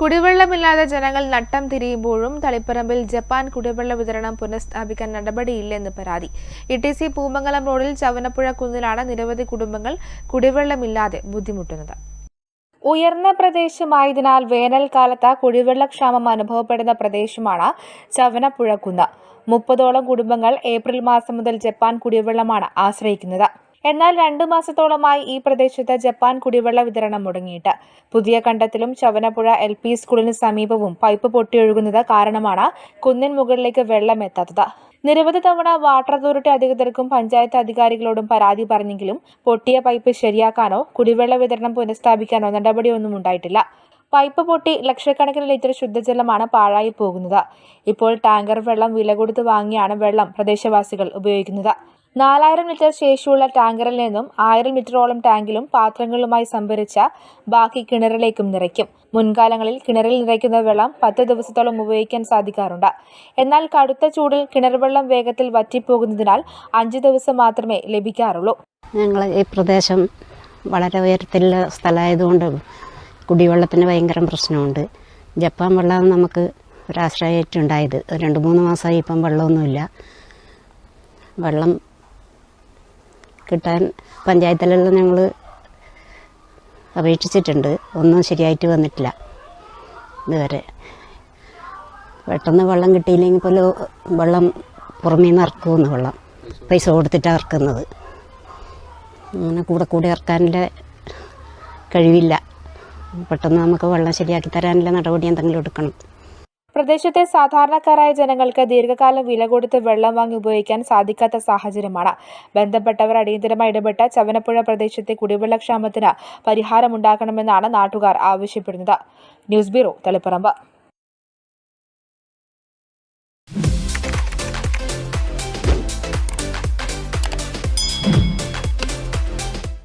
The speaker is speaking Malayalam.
കുടിവെള്ളമില്ലാതെ ജനങ്ങൾ നട്ടം തിരിയുമ്പോഴും തളിപ്പറമ്പിൽ ജപ്പാൻ കുടിവെള്ള വിതരണം പുനഃസ്ഥാപിക്കാൻ നടപടിയില്ലെന്ന് പരാതി. ഇ ടി സി പൂമംഗലം റോഡിൽ ചവനപ്പുഴ കുന്നിലാണ് നിരവധി കുടുംബങ്ങൾ കുടിവെള്ളമില്ലാതെ ബുദ്ധിമുട്ടുന്നത്. ഉയർന്ന പ്രദേശമായതിനാൽ വേനൽക്കാലത്ത് കുടിവെള്ളക്ഷാമം അനുഭവപ്പെടുന്ന പ്രദേശമാണ് ചവനപ്പുഴ കുന്ന്. മുപ്പതോളം കുടുംബങ്ങൾ ഏപ്രിൽ മാസം മുതൽ ജപ്പാൻ കുടിവെള്ളമാണ് ആശ്രയിക്കുന്നത്. എന്നാൽ രണ്ടു മാസത്തോളമായി ഈ പ്രദേശത്ത് ജപ്പാൻ കുടിവെള്ള വിതരണം മുടങ്ങിയിട്ട്. പുതിയ കണ്ടത്തിലും ചവനപ്പുഴ എൽ പി സ്കൂളിന് സമീപവും പൈപ്പ് പൊട്ടിയൊഴുകുന്നത് കാരണമാണ് കുന്നിൻ മുകളിലേക്ക് വെള്ളം എത്താത്തത്. നിരവധി തവണ വാട്ടർ അതോറിറ്റി അധികൃതർക്കും പഞ്ചായത്ത് അധികാരികളോടും പരാതി പറഞ്ഞെങ്കിലും പൊട്ടിയ പൈപ്പ് ശരിയാക്കാനോ കുടിവെള്ള വിതരണം പുനഃസ്ഥാപിക്കാനോ നടപടിയൊന്നും ഉണ്ടായിട്ടില്ല. പൈപ്പ് പൊട്ടി ലക്ഷക്കണക്കിന് ലിറ്റർ ശുദ്ധജലമാണ് പാഴായി പോകുന്നത്. ഇപ്പോൾ ടാങ്കർ വെള്ളം വില കൊടുത്ത് വാങ്ങിയാണ് വെള്ളം പ്രദേശവാസികൾ ഉപയോഗിക്കുന്നത്. നാലായിരം ലിറ്റർ ശേഷിയുള്ള ടാങ്കറിൽ നിന്നും ആയിരം ലിറ്ററോളം ടാങ്കിലും പാത്രങ്ങളുമായി സംഭരിച്ച ബാക്കി കിണറിലേക്കും നിറയ്ക്കും. മുൻകാലങ്ങളിൽ കിണറിൽ നിറയ്ക്കുന്ന വെള്ളം പത്ത് ദിവസത്തോളം ഉപയോഗിക്കാൻ സാധിക്കാറുണ്ട്. എന്നാൽ കടുത്ത ചൂടിൽ കിണർ വെള്ളം വേഗത്തിൽ വറ്റിപ്പോകുന്നതിനാൽ അഞ്ച് ദിവസം മാത്രമേ ലഭിക്കാറുള്ളൂ. ഞങ്ങൾ ഈ പ്രദേശം വളരെ ഉയരത്തിലുള്ള സ്ഥലമായതുകൊണ്ട് കുടിവെള്ളത്തിന് ഭയങ്കര പ്രശ്നമുണ്ട്. ജപ്പാൻ വെള്ളം നമുക്ക് ഒരാശ്രയമായിട്ടുണ്ടായത് രണ്ട് മൂന്ന് മാസമായി ഇപ്പം വെള്ളമൊന്നുമില്ല. വെള്ളം കിട്ടാൻ പഞ്ചായത്തിലെല്ലാം ഞങ്ങൾ അപേക്ഷിച്ചിട്ടുണ്ട്. ഒന്നും ശരിയായിട്ട് വന്നിട്ടില്ല ഇതുവരെ. പെട്ടെന്ന് വെള്ളം കിട്ടിയില്ലെങ്കിൽ പോലും വെള്ളം പുറമേ നിന്ന് ഇറക്കുമെന്ന് വെള്ളം. പൈസ കൊടുത്തിട്ടാണ് ഇറക്കുന്നത്. അങ്ങനെ കൂടെ കൂടെ ഇറക്കാനുള്ള കഴിവില്ല. പെട്ടെന്ന് നമുക്ക് വെള്ളം ശരിയാക്കി തരാനുള്ള നടപടി എന്തെങ്കിലും എടുക്കണം. പ്രദേശത്തെ സാധാരണക്കാരായ ജനങ്ങൾക്ക് ദീർഘകാലം വില കൊടുത്ത് വെള്ളം വാങ്ങി ഉപയോഗിക്കാൻ സാധിക്കാത്ത സാഹചര്യമാണ്. ബന്ധപ്പെട്ടവർ അടിയന്തരമായി ഇടപെട്ട് ചവനപ്പുഴ പ്രദേശത്തെ കുടിവെള്ളക്ഷാമത്തിന് പരിഹാരമുണ്ടാക്കണമെന്നാണ് നാട്ടുകാർ ആവശ്യപ്പെടുന്നത്. News bureau Taliparamba.